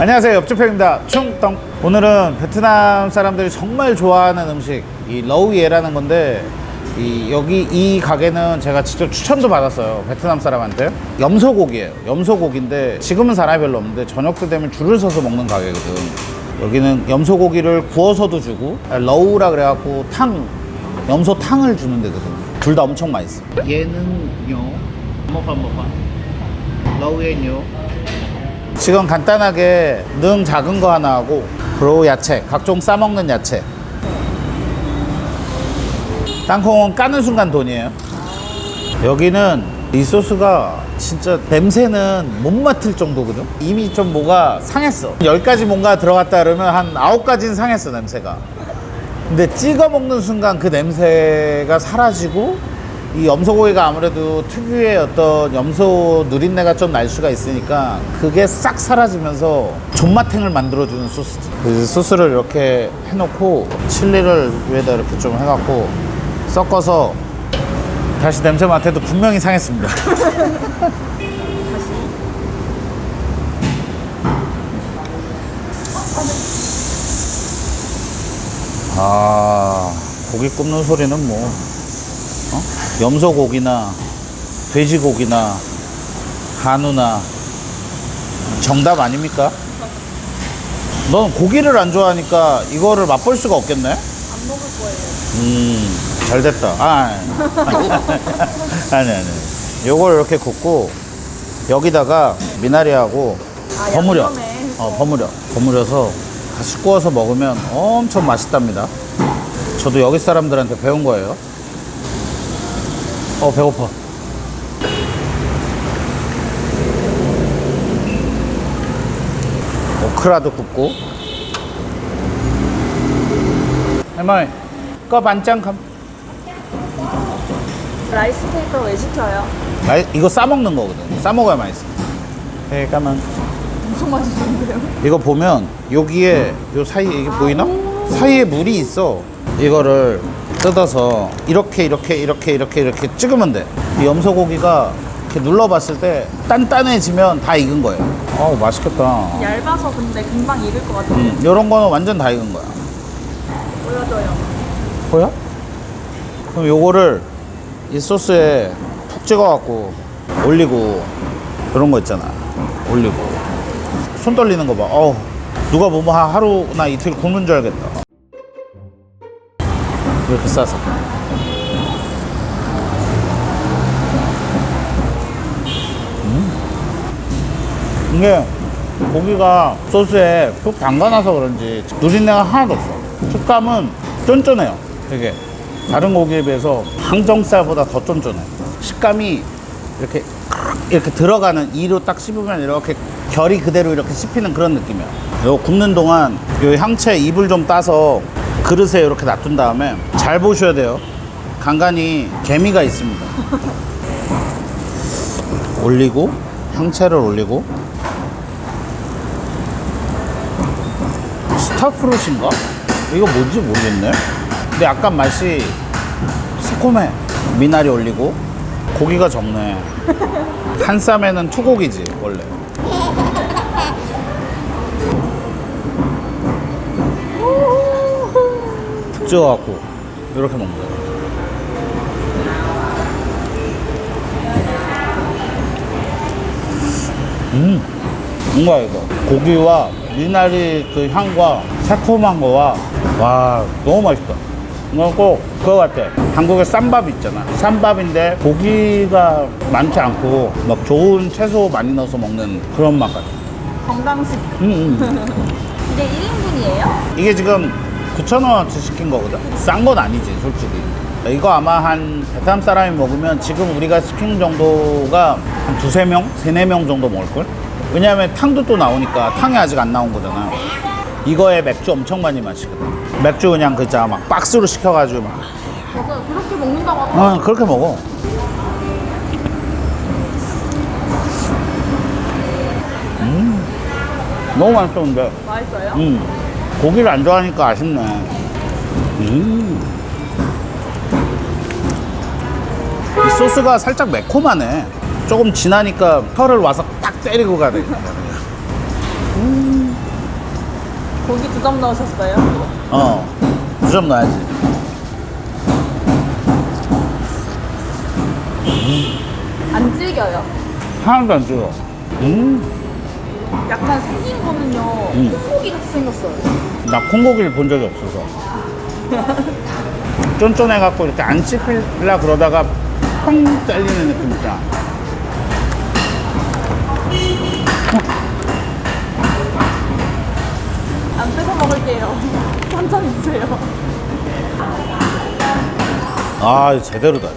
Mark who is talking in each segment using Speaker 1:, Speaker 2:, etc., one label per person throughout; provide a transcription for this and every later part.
Speaker 1: 안녕하세요. 옆집형입니다. 충동 오늘은 베트남 사람들이 정말 좋아하는 음식 이 러우예라는 건데 이 여기 이 가게는 제가 직접 추천도 받았어요. 베트남 사람한테. 염소고기예요. 염소고기인데 지금은 사람이 별로 없는데 저녁 때 되면 줄을 서서 먹는 가게거든. 여기는 염소고기를 구워서도 주고 아, 러우라 그래갖고 탕 염소탕을 주는 데거든. 둘 다 엄청 맛있어. 얘는요. 먹어 먹어 러우엔요 지금 간단하게 능 작은 거 하나 하고 그리고 야채 각종 싸먹는 야채. 땅콩은 까는 순간 돈이에요. 여기는 이 소스가 진짜 냄새는 못 맡을 정도거든? 이미 좀 뭐가 상했어. 10가지 뭔가 들어갔다 그러면 한 9가지는 상했어 냄새가. 근데 찍어 먹는 순간 그 냄새가 사라지고 이 염소고기가 아무래도 특유의 어떤 염소 누린내가 좀 날 수가 있으니까 그게 싹 사라지면서 존맛탱을 만들어주는 소스지. 그 소스를 이렇게 해놓고 칠리를 위에다 이렇게 좀 해갖고 섞어서 다시 냄새 맡아도 분명히 상했습니다. 아 고기 굽는 소리는 뭐 어? 염소고기나 돼지고기나 한우나 정답 아닙니까? 넌 고기를 안 좋아하니까 이거를 맛볼 수가 없겠네?
Speaker 2: 안 먹을 거예요.
Speaker 1: 음, 잘 됐다. 아, 아니, 아니. 요걸 이렇게 굽고, 여기다가 미나리하고
Speaker 2: 아,
Speaker 1: 버무려.
Speaker 2: 양념에
Speaker 1: 어, 버무려. 버무려서 같이 구워서 먹으면 엄청 맛있답니다. 저도 여기 사람들한테 배운 거예요. 어, 배고파. 오크라도 굽고. 할머니, 거 반짱 감.
Speaker 2: 라이스 페이퍼 왜 시켜요?
Speaker 1: 마이- 이거 싸먹는 거거든. 싸먹어야 맛있어. 잠깐만.
Speaker 2: 엄청 맛있는데요?
Speaker 1: 이거 보면 여기에 요 사이에 이게 보이나? 사이에 물이 있어. 이거를 뜯어서 이렇게 이렇게 이렇게 이렇게 이렇게 찍으면 돼. 이 염소고기가 이렇게 눌러봤을 때 단단해지면 다 익은 거예요. 아우 맛있겠다.
Speaker 2: 얇아서 근데 금방 익을 것 같아요.
Speaker 1: 음, 이런 거는 완전 다 익은 거야.
Speaker 2: 보여줘요.
Speaker 1: 보여? 그럼 요거를 이 소스에 푹 찍어갖고 올리고 이런 거 있잖아. 올리고 손 떨리는 거 봐. 어우 누가 보면 한 하루나 이틀 굶는 줄 알겠다. 이렇게 싸서. 음. 이게 고기가 소스에 푹 담가놔서 그런지 누린내가 하나도 없어. 식감은 쫀쫀해요. 되게 다른 고기에 비해서 항정살보다 더 쫀쫀해. 식감이 이렇게 이렇게 들어가는 이로 딱 씹으면 이렇게 결이 그대로 이렇게 씹히는 그런 느낌이야. 요 굽는 동안 요 향채 잎을 좀 따서 그릇에 이렇게 놔둔 다음에 잘 보셔야 돼요. 간간히 개미가 있습니다. 올리고 향채를 올리고 스타프루트인가? 이거 뭔지 모르겠네. 근데 약간 맛이 새콤해. 미나리 올리고 고기가 적네. 한 쌈에는 투고기지 원래. 푹 찍어갖고 이렇게 먹는 거야. 음, 뭔가 이거 고기와 미나리 그 향과 새콤한 거와 와 너무 맛있다. 이거 꼭 그거 같아. 한국에 쌈밥 있잖아. 쌈밥인데 고기가 많지 않고 막 좋은 채소 많이 넣어서 먹는 그런 맛 같아.
Speaker 2: 건강식.
Speaker 1: 음, 음.
Speaker 2: 이게 1인분이에요?
Speaker 1: 이게 지금 9,000원어치 시킨 거거든? 싼 건 아니지, 솔직히. 이거 아마 한 베트남 사람이 먹으면 지금 우리가 시킨 정도가 한 두세 명? 세네 명 정도 먹을걸? 왜냐면 탕도 또 나오니까 탕이 아직 안 나온 거잖아. 이거에 맥주 엄청 많이 마시거든. 맥주 그냥 그 있잖아. 막 박스로 시켜가지고 막.
Speaker 2: 맞아요. 그렇게 먹는다고 하더라고요.
Speaker 1: 어, 그렇게 먹어. 음, 너무 맛있어, 근데.
Speaker 2: 맛있어요?
Speaker 1: 음, 고기를 안 좋아하니까 아쉽네. 음. 이 소스가 살짝 매콤하네. 조금 진하니까 혀를 와서 딱 때리고 가네. 음.
Speaker 2: 고기 두 점 넣으셨어요?
Speaker 1: 어, 두 점 넣어야지.
Speaker 2: 안 질겨요.
Speaker 1: 하나도 안 찍어. 음,
Speaker 2: 약간 생긴 거는요.
Speaker 1: 음.
Speaker 2: 콩고기 같이 생겼어요.
Speaker 1: 나 콩고기를 본 적이 없어서. 쫀쫀해갖고 이렇게 안 씹히려 그러다가 펑 잘리는 느낌 있잖아.
Speaker 2: 안 뺏어 먹을게요. 천천히 주세요.
Speaker 1: 아, 제대로다.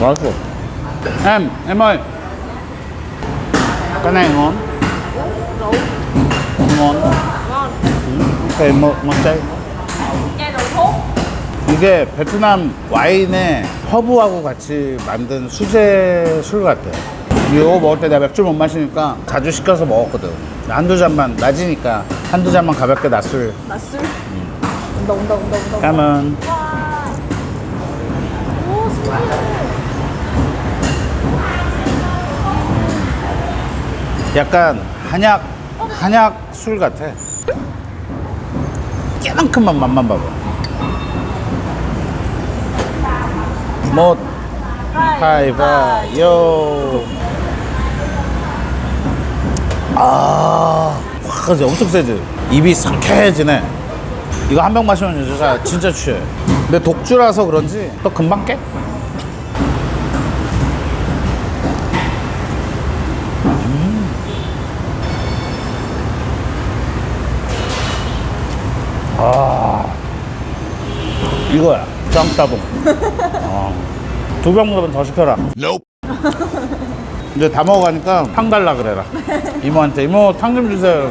Speaker 1: 맛있어. Em, em ơi. Cái này ngon. Ngon. Ừ, Ok, một, một chai.
Speaker 2: 깨 넣고
Speaker 1: 이게 베트남 와인에 허브하고 같이 만든 수제 술 같아. 이거 먹을 때 내가 맥주 못 마시니까 자주 시켜서 먹었거든. 한두 잔만 낮이니까 한두 잔만 가볍게 낮술
Speaker 2: 맛술. 온다 온다 온다 온다.
Speaker 1: 까면
Speaker 2: 와. 오
Speaker 1: 약간 한약 한약 술 같아. 깨만큼만 맛만 봐봐. 뭐 하이바요. 아, 확 이제 엄청 세지. 입이 상쾌해지네. 이거 한 병 마시면 진짜 취해. 근데 독주라서 그런지 또 금방 깨. 이거야. 짱따봉. 어. 두병 먹으면 더 시켜라. 이제 다 먹어가니까 탕 달라 그래라. 이모한테 이모 탕 좀 주세요.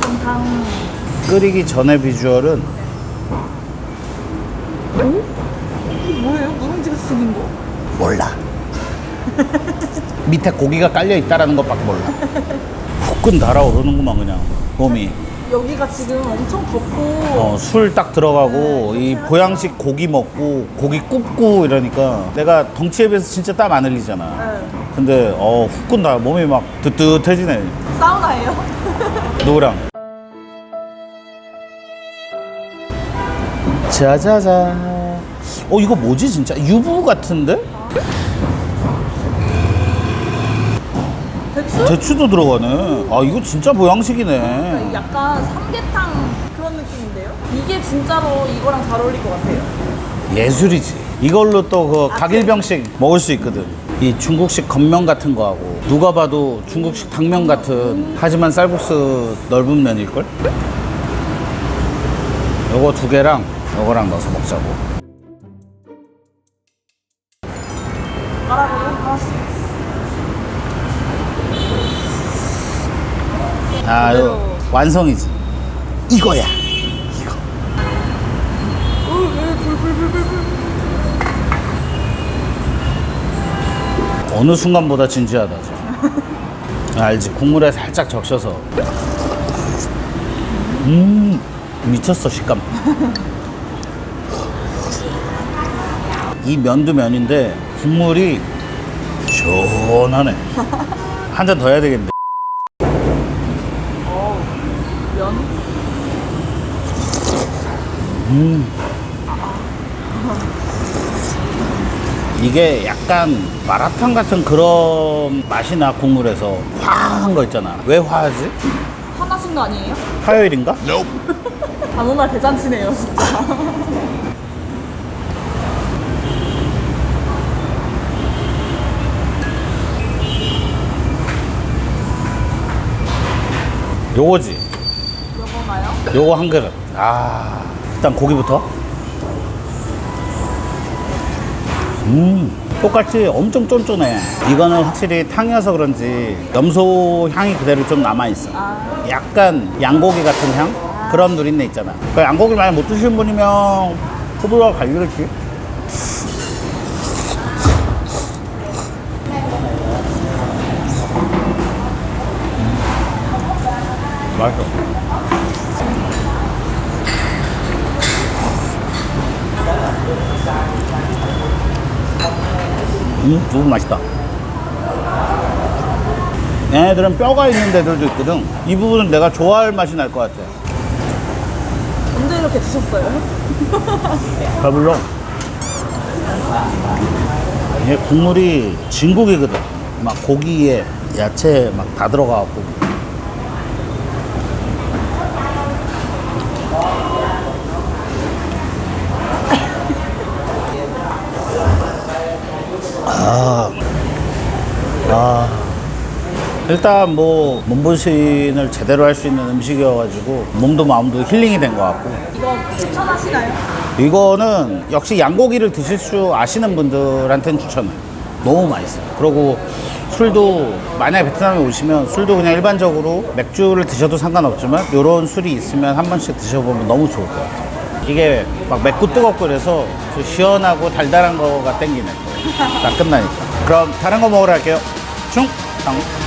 Speaker 2: 탕탕탕.
Speaker 1: 끓이기 전에 비주얼은
Speaker 2: 뭐예요? 누룽지가 생긴 거?
Speaker 1: 몰라. 밑에 고기가 깔려 있다라는 것밖에 몰라. 후끈 달아오르는구만 그냥 몸이.
Speaker 2: 여기가 지금 엄청 덥고
Speaker 1: 어, 술 딱 들어가고 이 보양식 고기 먹고 고기 굽고 이러니까 내가 덩치에 비해서 진짜 땀 안 흘리잖아.
Speaker 2: 네.
Speaker 1: 근데 어 후끈 다 몸이 막 뜨뜻해지네.
Speaker 2: 사우나예요.
Speaker 1: 누구랑? 자자자. 어 이거 뭐지 진짜 유부 같은데?
Speaker 2: 대추?
Speaker 1: 대추도 들어가네. 아 이거 진짜 보양식이네.
Speaker 2: 약간 삼계탕 그런 느낌인데요? 이게 진짜로 이거랑 잘 어울릴 것 같아요.
Speaker 1: 예술이지. 이걸로 또 그 각일병씩 먹을 수 있거든. 이 중국식 겉면 같은 거 하고 누가 봐도 중국식 당면 같은 하지만 쌀국수 넓은 면일걸? 요거 두 개랑 요거랑 넣어서 먹자고. 아, 요 완성이지. 이거야. 이거. 어느 순간보다 진지하다. 저. 알지? 국물에 살짝 적셔서. 음, 미쳤어 식감. 이 면도 면인데 국물이 시원하네. 한 잔 더 해야 되겠네.
Speaker 2: 면?
Speaker 1: 이게 약간 마라탕 같은 그런 맛이 나 국물에서 화한 거 있잖아. 왜 화하지?
Speaker 2: 화나신 거 아니에요?
Speaker 1: 화요일인가?
Speaker 2: 단오날 대잔치네요, 진짜.
Speaker 1: 요거지.
Speaker 2: 요건가요?
Speaker 1: 요거 한 그릇. 아, 일단 고기부터. 음, 똑같이 엄청 쫀쫀해. 이거는 확실히 탕이어서 그런지 염소 향이 그대로 좀 남아있어.
Speaker 2: 아,
Speaker 1: 약간 양고기 같은 향? 그런 누린내 있잖아. 그 양고기 많이 못 드시는 분이면 호불호가 갈리겠지. 맛있어. 음, 두부 맛있다. 얘네들은 뼈가 있는 데들도 있거든. 이 부분은 내가 좋아할 맛이 날 것 같아.
Speaker 2: 언제 이렇게 드셨어요?
Speaker 1: 배불러. 얘 국물이 진국이거든. 막 고기에 야채 막 다 들어가갖고. 아, 아. 일단 뭐 몸보신을 제대로 할 수 있는 음식이어가지고 몸도 마음도 힐링이 된 것 같고
Speaker 2: 이거 추천하시나요?
Speaker 1: 이거는 역시 양고기를 드실 줄 아시는 분들한테는 추천해요. 너무 맛있어요. 그리고 술도 만약에 베트남에 오시면 술도 그냥 일반적으로 맥주를 드셔도 상관없지만 이런 술이 있으면 한 번씩 드셔보면 너무 좋을 것 같아요. 이게 막 맵고 뜨겁고 그래서 좀 시원하고 달달한 거가 땡기네. 딱 끝나니까. 그럼 다른 거 먹으러 갈게요. 충! 당.